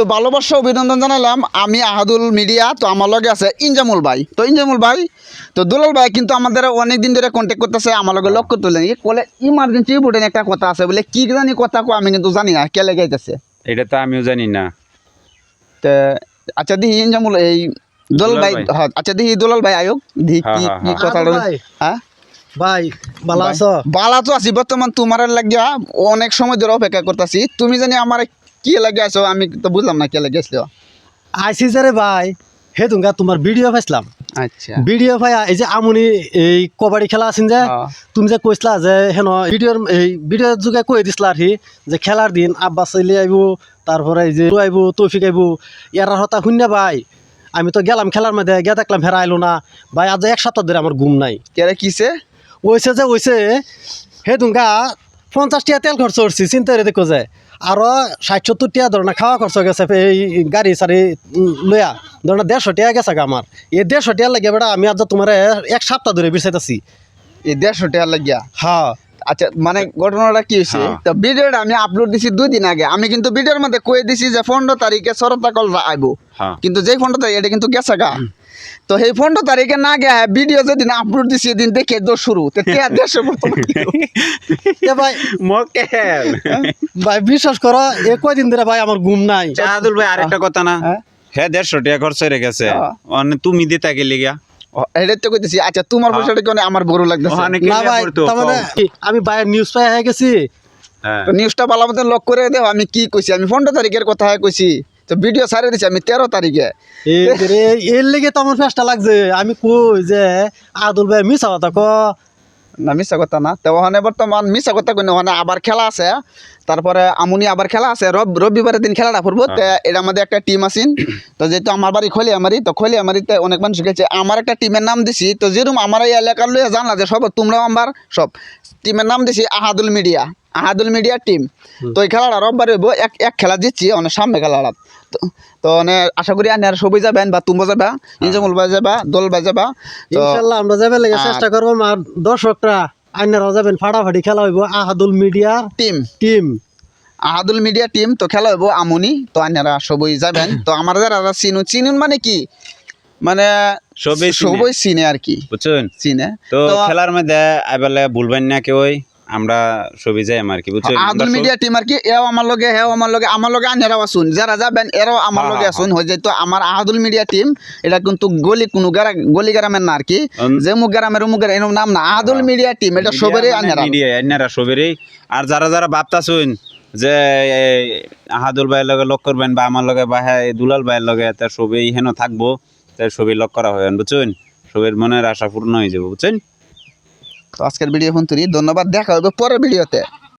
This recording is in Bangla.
তো ভালোবাসা অভিনন্দন জানালাম আমি আহাদুল মিডিয়া তো আমার লগে আছে ইনজামুল ভাই। তো ইনজামুল ভাই তো দুলাল ভাই কিন্তু আমাদের অনেক দিন ধরে কন্ট্যাক্ট করতেছে আমার লগে লক্ষ্য তুলেন এ বলে ইমার্জেন্সি বুটেন একটা কথা আছে বলে কি জানি কথা কো আমি কিন্তু জানি না কে লেগে যাইতেছে এটা তো আমিও জানি না। তো আচ্ছা দিহি ইনজামুল এই দুলাল ভাই হ্যাঁ, আচ্ছা দিহি দুলাল ভাই আয়োগ দিহি হ্যাঁ, কি হ্যাঁ, কি হ্যাঁ। কথা হ্যাঁ? ভাই ভালো আছো? বালা তো আছি। বর্তমান তোমার লাগিয়া অনেক সময় ধরে অপেক্ষা করতেছি। তুমি জানি আমার কি লাগে আছো? আমি তো বুঝলাম না কে লাগে আসলো আইসি রে ভাই হে তুঙ্গা তোমার ভিডিও পাইছিলাম। আচ্ছা। ভিডিও পাই এই যে আমুনি এই কবাডি খেলা আছেন যে। তুমি যে কইসলা যে হেন ভিডিওর এই ভিডিওর যুগে কই দিছিলা আর কি যে খেলার দিন আব্বাস চলি আইব তারপরে এই যে আইব তৌফিক আইব ইয়ার হতা শূন্য ভাই। আমি তো গেলাম খেলার মধ্যে গিয়ে দেখলাম ফেরা আইলো না। ভাই আজ এক সপ্তাহ ধরে আমার ঘুম নাই। কেরে কিসে? ওইছে যে ওইছে হে তুঙ্গা পঞ্চাশ টিয়া তেল খরচ করছি চিন্তা দেখো যে। আরও ষাট সত্তর টিয়া ধরনের খাওয়া খরচ গেছে এই গাড়ি সারি উম, লইয়া। ধরনের দেড়শো টিয়া গেছে গা আমার। এই দেড়শো টিয়া লাগে বেটা আমি আজ তোমার এক সপ্তাহ ধরে বিচাইতেছি এই দেড়শোটিয়া লাগিয়া? হ্যাঁ। আচ্ছা মানে ঘটনাটা কি হয়েছে হ্যাঁ। তো ভিডিওটা আমি আপলোড দিছি দুই দিন আগে। আমি কিন্তু ভিডিওর মধ্যে কয়ে দিছি যে পনেরো তারিখে সরতা কল আইব। হ্যাঁ। কিন্তু যেই পনেরো তারিখ এটা কিন্তু গেছে গা। তো সেই পনেরো তারিখে না গে ভিডিও যেদিন আপলোড দিছি এদিন দেখে শুরু। তো তে দেড়শো ভাই মকেল ভাই বিশ্বাস করো এ কয়দিন ধরে ভাই আমার ঘুম নাই। চাহাদুল ভাই আরেকটা কথা না। হ্যাঁ? হ্যাঁ দেড়শো টাকা খরচ হয়ে গেছে। হ্যাঁ। অনে তুমি দিতে গেলি গিয়া। এটা তো কইতেছি আচ্ছা তোমার হ্যাঁ। পয়সাটা কেন আমার বড় লাগতেছে। না ভাই মানে আমি নিউজ পাই হয়ে গেছি। হ্যাঁ। তো নিউজটা ভালো মতন লক করে দেও আমি কি কইছি? আমি পনেরো তারিখের কথা কইছি। তো ভিডিও সারে দিছি আমি তেরো তারিখে। এই রে, এর লেগে তো আমার ফেসটা লাগছে। আমি কই যে আদুল ভাই মিস হওয়া ক না মিশা কথা না। তো ওখানে বর্তমান মিশা কথা কই ওখানে আবার খেলা আছে। তারপরে আমুনি আবার খেলা আছে। রব রবিবারের দিন খেলাটা ফুটবো তো এটা আমাদের একটা টিম আছেন তো যেহেতু আমার বাড়ি খলি আমারি তো খলি আমারিতে অনেক মানুষ গেছে। আমার একটা টিমের নাম দিছি। তো যেরকম আমার এই এলাকার লোক জানলা যে সব তোমরাও আমার সব। টিমের নাম দিছি Ahadul media. Ahadul media team. তো এই খেলাটা রববার হইব এক এক খেলা জিতছি অনেক সামনে খেলাটা। তো মানে আশা করি আনি আর সবই যাবেন বা তুমো যাবা ইনজামুল ভাই যাবা দল ভাই যাবা ইনশাল্লাহ আমরা যাবে লেগে চেষ্টা করব আর দর্শকরা আইনারা যাবেন ফাটাফাটি খেলা হইব Ahadul media team. Team. Ahadul media team তো খেলা হইব আমনি তো আনারা সবই যাবেন। তো আমার যারা চিনুন চিনুন মানে কি? মানে সবই চিনে। সবই চিনে। আর কি। বুঝছেন? চিনে। তো তো খেলার মধ্যে আইবালে ভুলবেন না কেউ আমরা সবই যাই আমার কি বুঝছেন আহাদুল আমরা সব- মিডিয়া টিম আর কি এও আমার লগে হেও আমার লগে আমার লগে আনারাও আসুন যারা যাবেন এরাও আমার হ্যাঁ, লগে হ্যাঁ, আসুন। হয়ে। যায় তো আমার আহাদুল মিডিয়া টিম এটা কিন্তু গলি কোনো গ্রাম গলি গ্রামের না আর কি। যে মুখ গ্রামের অমুক গ্রাম এরকম নাম না। আহাদুল হ্যাঁ। মিডিয়া টিম এটা সবেরই আনারা মিডিয়া আইনারা সবেরই। আর যারা যারা ভাবতাছুন যে আহাদুল ভাইয়ের লগে লক করবেন বা আমার লগে বা হ্যাঁ দুলাল ভাইয়ের লগে তা সবই হেন থাকব তাই সবই লক করা হয় বুঝছেন? সবের মনের আশা পূর্ণ হয়ে যাব বুঝছেন? তো আজকের ভিডিও ফোন তুলি ধন্যবাদ দেখা হবে পরের ভিডিওতে।